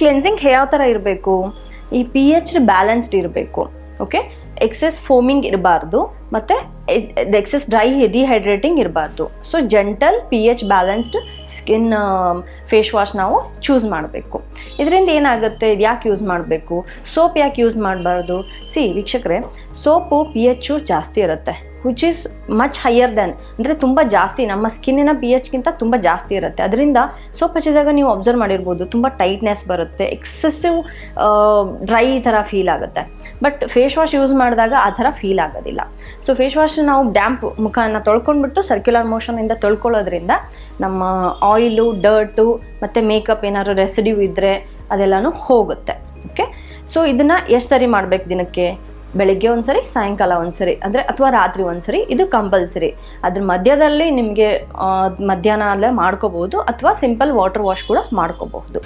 Cleansing ಯಾವ ಥರ ಇರಬೇಕು. ಈ ಪಿ ಎಚ್ ಬ್ಯಾಲೆನ್ಸ್ಡ್ ಇರಬೇಕು. ಓಕೆ ಎಕ್ಸೆಸ್ ಫೋಮಿಂಗ್ ಇರಬಾರ್ದು. ಮತ್ತು ಎಕ್ಸೆಸ್ ಡ್ರೈ ಡಿಹೈಡ್ರೇಟಿಂಗ್ ಇರಬಾರ್ದು. So gentle P H balanced skin face wash ನಾವು ಚೂಸ್ ಮಾಡಬೇಕು. ಇದರಿಂದ ಏನಾಗುತ್ತೆ? ಇದು ಯಾಕೆ ಯೂಸ್ ಮಾಡಬೇಕು? ಸೋಪ್ ಯಾಕೆ ಯೂಸ್ ಮಾಡಬಾರ್ದು? ಸಿ ವೀಕ್ಷಕರೇ, ಸೋಪು ಪಿ ಎಚ್ಚು ಜಾಸ್ತಿ ಇರುತ್ತೆ. Which is much higher than ಅಂದರೆ ತುಂಬ ಜಾಸ್ತಿ, ನಮ್ಮ ಸ್ಕಿನ್ನಿನ ಪಿ ಎಚ್ಗಿಂತ ತುಂಬ ಜಾಸ್ತಿ ಇರುತ್ತೆ. ಅದರಿಂದ ಸೋಪ್ ಹಚ್ಚಿದಾಗ ನೀವು ಅಬ್ಸರ್ವ್ ಮಾಡಿರ್ಬೋದು, ತುಂಬ ಟೈಟ್ನೆಸ್ ಬರುತ್ತೆ ಎಕ್ಸೆಸಿವ್ ಡ್ರೈ ಥರ ಫೀಲ್ ಆಗುತ್ತೆ. ಬಟ್ ಫೇಸ್ ವಾಶ್ ಯೂಸ್ ಮಾಡಿದಾಗ ಆ ಥರ ಫೀಲ್ ಆಗೋದಿಲ್ಲ. ಸೊ ಫೇಸ್ ವಾಶ್ ನಾವು ಡ್ಯಾಂಪ್ ಮುಖನ ತೊಳ್ಕೊಂಡ್ಬಿಟ್ಟು ಸರ್ಕ್ಯುಲರ್ ಮೋಷನಿಂದ ತೊಳ್ಕೊಳ್ಳೋದ್ರಿಂದ ನಮ್ಮ ಆಯಿಲು ಡರ್ಟು ಮತ್ತು ಮೇಕಪ್ ಏನಾದ್ರು ರೆಸಿಡ್ಯೂ ಇದ್ದರೆ ಅದೆಲ್ಲನೂ ಹೋಗುತ್ತೆ. ಓಕೆ ಸೊ ಇದನ್ನು ಎಷ್ಟು ಸರಿ ಮಾಡಬೇಕು ದಿನಕ್ಕೆ? ಬೆಳಿಗ್ಗೆ ಒಂದ್ಸರಿ, ಸಾಯಂಕಾಲ ಒಂದ್ಸರಿ, ಅಂದರೆ ಅಥವಾ ರಾತ್ರಿ ಒಂದ್ಸರಿ, ಇದು ಕಂಪಲ್ಸರಿ. ಅದ್ರ ಮಧ್ಯದಲ್ಲಿ ನಿಮಗೆ ಮಧ್ಯಾಹ್ನ ಅಲ್ಲೇ ಮಾಡ್ಕೋಬಹುದು, ಅಥವಾ ಸಿಂಪಲ್ ವಾಟರ್ ವಾಶ್ ಕೂಡ ಮಾಡ್ಕೋಬಹುದು.